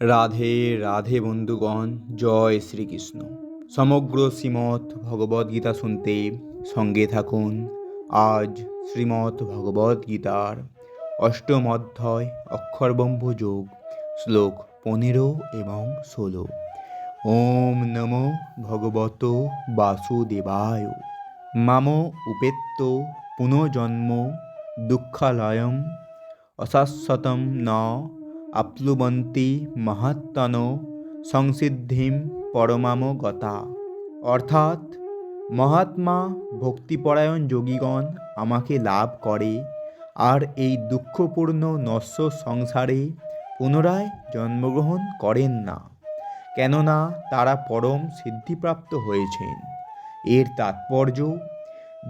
রাধে রাধে বন্ধুগণ, জয় শ্রীকৃষ্ণ। সমগ্র শ্রীমৎ ভগবদ্গীতা শুনতে সঙ্গে থাকুন। আজ শ্রীমৎ ভগবদ্গীতার অষ্টম অধ্যায় অক্ষরব্রহ্ম যোগ, শ্লোক পনেরো এবং ষোলো। ওম নমো ভগবত বাসুদেবায়। মাম উপেত্ত পুনর্জন্ম দুঃখালয়ম অশাশ্বতম ন আপ্লুবন্তি মাহাত্মন সংসিদ্ধিম পরমাম গতা। অর্থাৎ, মহাত্মা ভক্তিপরায়ণ যোগীগণ আমাকে লাভ করে আর এই দুঃখপূর্ণ নশ্য সংসারে পুনরায় জন্মগ্রহণ করেন না, কেননা তারা পরম সিদ্ধিপ্রাপ্ত হয়েছেন। এর তাৎপর্য,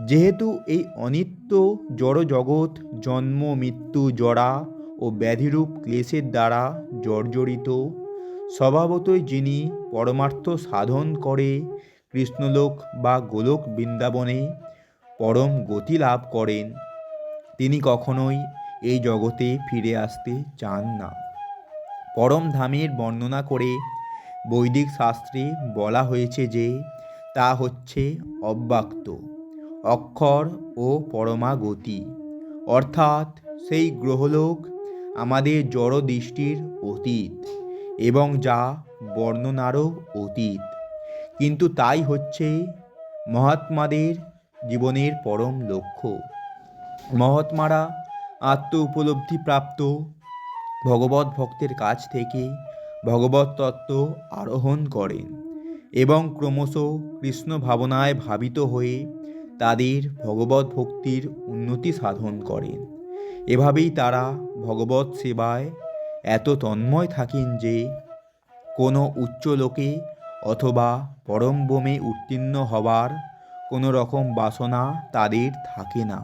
যেহেতু এই অনিত্য জড় জগৎ জন্ম মৃত্যু জরা ও ব্যাধিরূপ ক্লেশের দ্বারা জর্জরিত। স্বভাবতই যিনি পরমার্থ সাধন করে, কৃষ্ণলোক বা গোলক বৃন্দাবনে পরম গতি লাভ করেন, তিনি কখনোই এই জগতে ফিরে আসতে চান না। পরম ধামের বর্ণনা করে বৈদিক শাস্ত্রে বলা হয়েছে যে, তা হচ্ছে অব্যক্ত, অক্ষর ও পরমাগতি, অর্থাৎ সেই গ্রহলোক আমাদের জড় দৃষ্টির অতীত এবং যা বর্ণনারও অতীত। কিন্তু তাই হচ্ছে মহাত্মাদের জীবনের পরম লক্ষ্য। মহাত্মারা আত্ম উপলব্ধি প্রাপ্ত ভগবত ভক্তের কাছ থেকে ভগবত তত্ত্ব আরোহণ করেন এবং ক্রমশ কৃষ্ণ ভাবনায় ভাবিত হয়ে তাদের ভগবত ভক্তির উন্নতি সাধন করেন। এভাবেই তারা ভগবত সেবায় এত তন্ময় থাকেন যে কোনো উচ্চ লোকে অথবা পরম বোমে উত্তীর্ণ হবার কোনো রকম বাসনা তাদের থাকে না।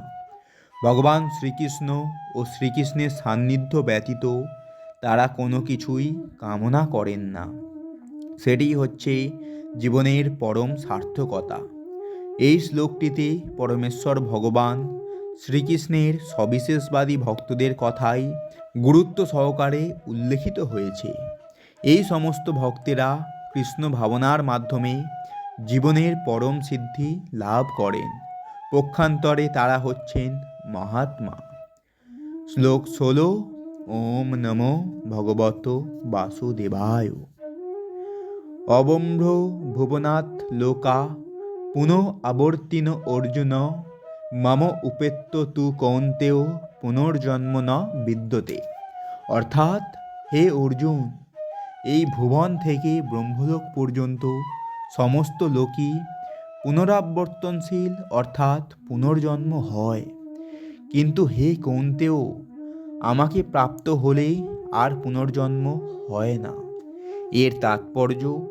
ভগবান শ্রীকৃষ্ণ ও শ্রীকৃষ্ণের সান্নিধ্য ব্যতীত তারা কোনো কিছুই কামনা করেন না। সেটি হচ্ছে জীবনের পরম সার্থকতা। এই শ্লোকটিতে পরমেশ্বর ভগবান শ্রীকৃষ্ণের সবিশেষবাদী ভক্তদের কথাই গুরুত্ব সহকারে উল্লেখিত হয়েছে। এই সমস্ত ভক্তেরা কৃষ্ণ ভাবনার মাধ্যমে জীবনের পরম সিদ্ধি লাভ করেন। পক্ষান্তরে তারা হচ্ছেন মহাত্মা। শ্লোক ষোলো, ওম নমো ভগবত বাসুদেবায়। অবম্ভ ভুবনাথ লোকা, পুনঃ আবর্তিন অর্জুন মম উপেত্য তু কৌন্তেয় পুনর্জন্ম ন বিদ্যতে। অর্থাৎ, হে অর্জুন, এই ভুবন থেকে ব্রহ্মলোক পর্যন্ত সমস্ত লোকই পুনরাবর্তনশীল অর্থাৎ পুনর্জন্ম হয়। কিন্তু হে কৌন্তেও, আমাকে প্রাপ্ত হলেই আর পুনর্জন্ম হয় না। এর তাৎপর্য,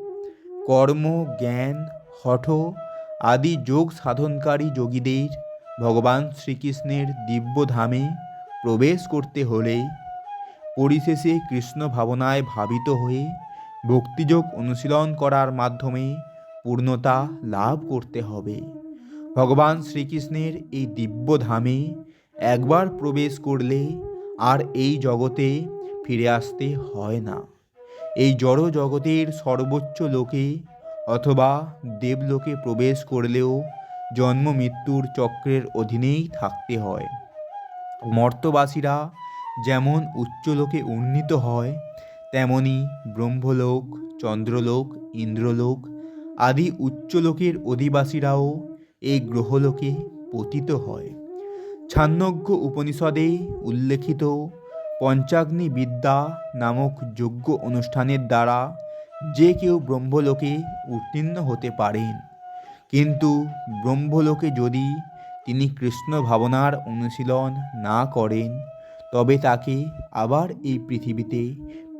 কর্ম, জ্ঞান, হঠ আদি যোগ সাধনকারী যোগীদের ভগবান শ্রীকৃষ্ণের দিব্য ধামে প্রবেশ করতে হলে পরিশেষে কৃষ্ণ ভাবনায় ভাবিত হয়ে ভক্তিযোগ অনুশীলন করার মাধ্যমে পূর্ণতা লাভ করতে হবে। ভগবান শ্রীকৃষ্ণের এই দিব্য ধামে একবার প্রবেশ করলে আর এই জগতে ফিরে আসতে হয় না। এই জড় জগতের সর্বোচ্চ লোকে অথবা দেবলোকে প্রবেশ করলেও জন্ম মৃত্যুর চক্রের অধীনেই থাকতে হয়। মর্তবাসীরা যেমন উচ্চলোকে উন্নীত হয়, তেমনি ব্রহ্মলোক, চন্দ্রলোক, ইন্দ্রলোক আদি উচ্চলোকের অধিবাসীরাও এই গ্রহলোকে পতিত হয়। ছান্নজ্ঞ উপনিষদে উল্লেখিত পঞ্চাগ্নি বিদ্যা নামক যোগ্য অনুষ্ঠানের দ্বারা যে কেউ ব্রহ্মলোকে উত্তীর্ণ হতে পারেন। কিন্তু ব্রহ্মলোকে যদি তিনি কৃষ্ণ ভাবনার অনুশীলন না করেন, তবে তাকে আবার এই পৃথিবীতে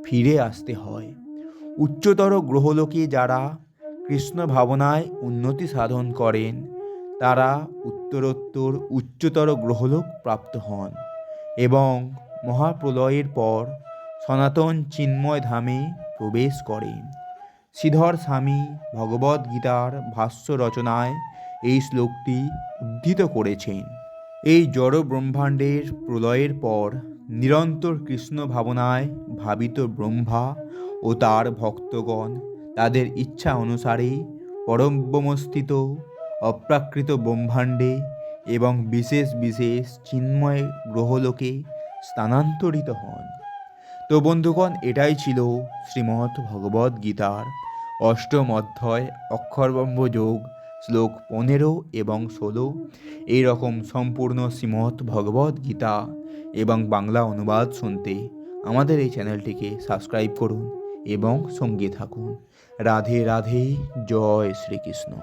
ফিরে আসতে হয়। উচ্চতর গ্রহলোকে যারা কৃষ্ণ ভাবনায় উন্নতি সাধন করেন, তারা উত্তরোত্তর উচ্চতর গ্রহলোক প্রাপ্ত হন এবং মহাপ্রলয়ের পর সনাতন চিন্ময় ধামে প্রবেশ করেন। শ্রীধর স্বামী ভগবদ্গীতার ভাষ্য রচনায় এই শ্লোকটি উদ্ধৃত করেছেন। এই জড় ব্রহ্মাণ্ডের প্রলয়ের পর নিরন্তর কৃষ্ণ ভাবনায় ভাবিত ব্রহ্মা ও তার ভক্তগণ তাদের ইচ্ছা অনুসারে পরব্রহ্মস্থিত, অপ্রাকৃত ব্রহ্মাণ্ডে এবং বিশেষ বিশেষ চিন্ময় গ্রহলোকে স্থানান্তরিত হন। তো বন্ধুগণ, এটাই ছিল শ্রীমৎ ভগবদ গীতার অষ্টম অধ্যায় অক্ষরবম্ব যোগ, শ্লোক পনেরো এবং ষোলো। এইরকম সম্পূর্ণ শ্রীমৎ ভগবদ গীতা এবং বাংলা অনুবাদ শুনতে আমাদের এই চ্যানেলটিকে সাবস্ক্রাইব করুন এবং সঙ্গে থাকুন। রাধে রাধে, জয় শ্রীকৃষ্ণ।